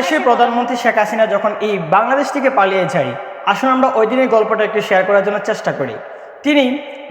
বাংলাদেশের প্রধানমন্ত্রী শেখ হাসিনা যখন এই বাংলাদেশ থেকে পালিয়ে যায়, আসুন আমরা ওই দিনের গল্পটা একটু শেয়ার করার জন্য চেষ্টা করি। তিনি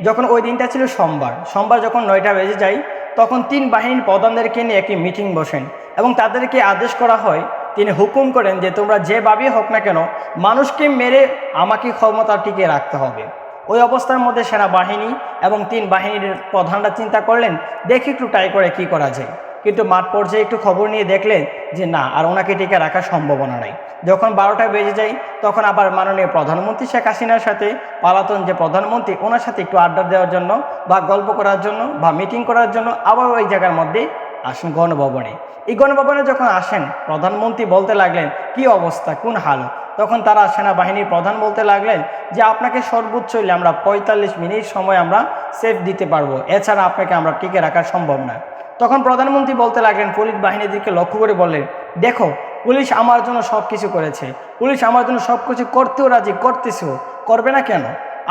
যখন ওই দিনটা ছিল সোমবার সোমবার যখন নয়টা বেজে যায়, তখন তিন বাহিনীর প্রধানদেরকে নিয়ে একটি মিটিং বসেন এবং তাদেরকে আদেশ করা হয়, তিনি হুকুম করেন যে তোমরা যেভাবেই হোক না কেন মানুষকে মেরে আমাকে ক্ষমতা টিকে রাখতে হবে। ওই অবস্থার মধ্যে সেনাবাহিনী এবং তিন বাহিনীর প্রধানরা চিন্তা করলেন, দেখি একটু ট্রাই করে কি করা যায়। কিন্তু মাঠ পর্যায়ে একটু খবর নিয়ে দেখলেন যে না, আর ওনাকে টিকে রাখার সম্ভাবনা নাই। যখন বারোটা বেজে যায়, তখন আবার মাননীয় প্রধানমন্ত্রী শেখ হাসিনার সাথে পালাতন যে প্রধানমন্ত্রী, ওনার সাথে একটু আড্ডা দেওয়ার জন্য বা গল্প করার জন্য বা মিটিং করার জন্য আবার ওই জায়গার মধ্যে আসেন গণভবনে। এই গণভবনে যখন আসেন, প্রধানমন্ত্রী বলতে লাগলেন, কি অবস্থা? কোন হাল? তখন তারা সেনাবাহিনীর প্রধান বলতে লাগলেন যে, আপনাকে সর্বোচ্চ হইলে আমরা পঁয়তাল্লিশ মিনিট সময় আমরা সেফ দিতে পারব। এছাড়া আপনাকে আমরা টিকে রাখা সম্ভব না। তখন প্রধানমন্ত্রী বলতে লাগলেন, পুলিশ বাহিনীদেরকে লক্ষ্য করে বললেন, দেখো, পুলিশ আমার জন্য সব কিছু করেছে। পুলিশ আমার জন্য সব কিছু করতেও রাজি, করতেছেও। করবে না কেন?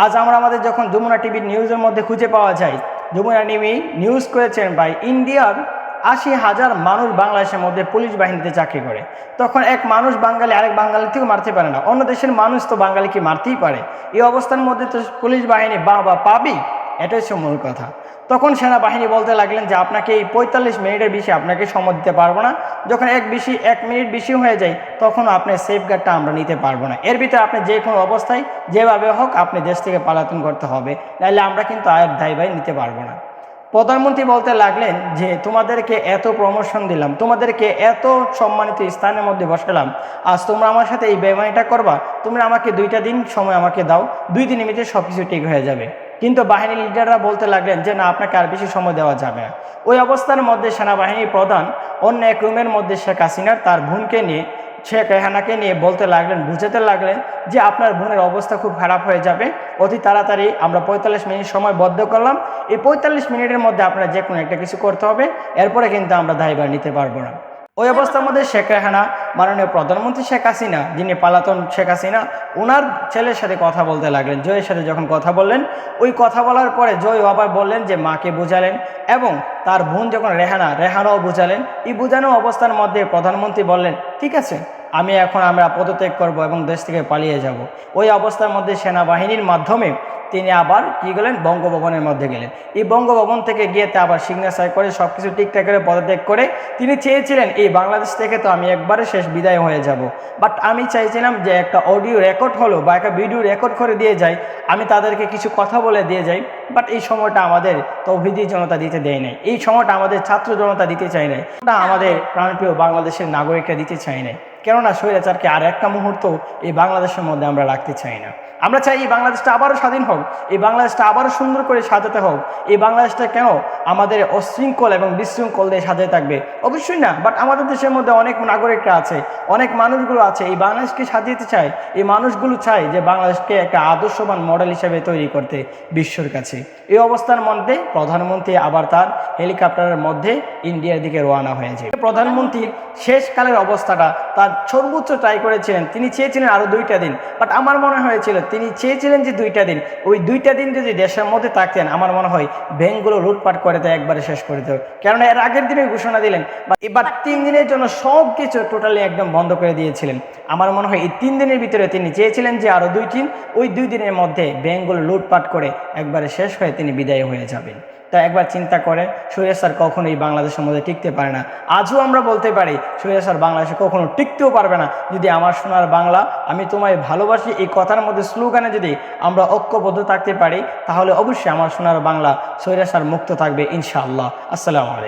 আজ আমরা আমাদের যখন যমুনা টিভির নিউজের মধ্যে খুঁজে পাওয়া যায়, যমুনা টিভি নিউজ করেছেন ভাই ইন্ডিয়ার আশি হাজার মানুষ বাংলাদেশের মধ্যে পুলিশ বাহিনীতে চাকরি করে। তখন এক মানুষ বাঙালি আরেক বাঙালি থেকেও মারতে পারে না। অন্য দেশের মানুষ তো বাঙালিকে মারতেই পারে। এই অবস্থার মধ্যে তো পুলিশ বাহিনী বা বা পাবি? এটাই হচ্ছে মূল কথা। তখন সেনাবাহিনী বলতে লাগলেন যে, আপনাকে এই পঁয়তাল্লিশ মিনিটের বেশি আপনাকে সময় দিতে পারব না। যখন এক বেশি, এক মিনিট বেশি হয়ে যায়, তখন আপনার সেফগার্ডটা আমরা নিতে পারব না। এর ভিতরে আপনি যে কোনো অবস্থায় যেভাবে হোক, আপনি দেশ থেকে পালাতন করতে হবে। নাহলে আমরা কিন্তু আয়ের দায় নিতে পারব না। প্রধানমন্ত্রী বলতে লাগলেন যে, তোমাদেরকে এত প্রমোশন দিলাম, তোমাদেরকে এত সম্মানিত স্থানের মধ্যে বসালাম। আজ তোমরা আমার সাথে এই বেমানিটা করবা, তোমরা আমাকে দুইটা দিন সময় আমাকে দাও, দুই দিনের ভিতরে সব কিছু ঠিক হয়ে যাবে। কিন্তু বাহিনীর লিডাররা বলতে লাগলেন যে, না, আপনাকে আর বেশি সময় দেওয়া যাবে না। ওই অবস্থার মধ্যে সেনাবাহিনীর প্রধান অন্য এক রুমের মধ্যে শেখ হাসিনার তার বোনকে নিয়ে শেখ রেহানাকে নিয়ে বলতে লাগলেন, বুঝাতে লাগলেন যে আপনার বোনের অবস্থা খুব খারাপ হয়ে যাবে। অতি তাড়াতাড়ি আমরা পঁয়তাল্লিশ মিনিট সময় বদ্ধ করলাম। এই পঁয়তাল্লিশ মিনিটের মধ্যে আপনার যে কোনো একটা কিছু করতে হবে। এরপরে কিন্তু আমরা দায়ভার নিতে পারব না। ওই অবস্থার মধ্যে শেখ রেহানা, মাননীয় প্রধানমন্ত্রী শেখ হাসিনা, যিনি পালাতন শেখ হাসিনা ওনার ছেলের সাথে কথা বলতে লাগলেন, জয়ের সাথে যখন কথা বললেন, ওই কথা বলার পরে জয় আবার বললেন যে মাকে বুঝালেন এবং তার বোন যখন রেহানা, রেহানাও বুঝালেন। এই বুঝানো অবস্থার মধ্যে প্রধানমন্ত্রী বললেন, ঠিক আছে, আমি এখন আমরা পদত্যাগ করব এবং দেশ থেকে পালিয়ে যাব। ওই অবস্থার মধ্যে সেনাবাহিনীর মাধ্যমে তিনি আবার কী গেলেন? বঙ্গভবনের মধ্যে গেলেন। এই বঙ্গভবন থেকে গিয়ে তে আবার সিগনেচার করে সব কিছু ঠিকঠাক করে পদত্যাগ করে তিনি চেয়েছিলেন, এই বাংলাদেশ থেকে তো আমি একবারে শেষ বিদায় হয়ে যাব। বাট আমি চাইছিলাম যে একটা অডিও রেকর্ড হলো বা একটা ভিডিও রেকর্ড করে দিয়ে যাই। আমি তাদেরকে কিছু কথা বলে দিয়ে যাই। বাট এই সময়টা আমাদের তৌহিদি জনতা দিতে দেয় নাই। এই সময়টা আমাদের ছাত্র জনতা দিতে চায় নাই। আমাদের প্রাণপ্রিয় বাংলাদেশের নাগরিকরা দিতে চায় নাই। কেননা স্বৈরাচারকে আর একটা মুহূর্ত এই বাংলাদেশের মধ্যে আমরা রাখতে চাই না। আমরা চাই এই বাংলাদেশটা আবারও স্বাধীন হোক, এই বাংলাদেশটা আবারও সুন্দর করে সাজাতে হোক, এই বাংলাদেশটা কেন আমাদের অশৃঙ্খল এবং বিশৃঙ্খল দিয়ে সাজাতে থাকবে। অবশ্যই না বাট আমাদের দেশের মধ্যে অনেক নাগরিকরা আছে, অনেক মানুষগুলো আছে, এই বাংলাদেশকে সাজিয়ে চায়, এই মানুষগুলো চায় যে বাংলাদেশকে একটা আদর্শবান মডেল হিসেবে তৈরি করতে বিশ্বর কাছে। এই অবস্থার মধ্যে প্রধানমন্ত্রী আবার তার হেলিকপ্টারের মধ্যে ইন্ডিয়ার দিকে রওনা হয়েছে। প্রধানমন্ত্রীর শেষকালের অবস্থাটা তার সর্বোচ্চ ট্রাই করেছিলেন, তিনি চেয়েছিলেন আরও দুইটা দিন বাট আমার মনে হয়েছিল, তিনি চেয়েছিলেন যে দুইটা দিন, ওই দুইটা দিন যদি দেশের মধ্যে থাকতেন, আমার মনে হয় ব্যাংকগুলো লুটপাট করে দেয় একবারে শেষ করে দেয় কেননা এর আগের দিনে ঘোষণা দিলেন, বা এবার তিন দিনের জন্য সব কিছু টোটালি একদম বন্ধ করে দিয়েছিলেন। আমার মনে হয় এই তিন দিনের ভিতরে তিনি চেয়েছিলেন যে আরও দুই দিন ওই দুই দিনের মধ্যে বেঙ্গল লুটপাট করে একবারে শেষ হয়ে তিনি বিদায় হয়ে যাবেন। তা একবার চিন্তা করে সার স্যার কখনোই বাংলাদেশের মধ্যে টিকতে পারে না। আজও আমরা বলতে পারি সুরেশ স্যার বাংলাদেশে কখনো টিকতেও পারবে না। যদি আমার সোনার বাংলা, আমি তোমায় ভালোবাসি, এই কথার মধ্যে স্লোগানে যদি আমরা ঐক্যবদ্ধ থাকতে পারি, তাহলে অবশ্যই আমার সোনার বাংলা সৈরাসার মুক্ত থাকবে, ইনশাআল্লাহ। আসসালামু আলাইকুম।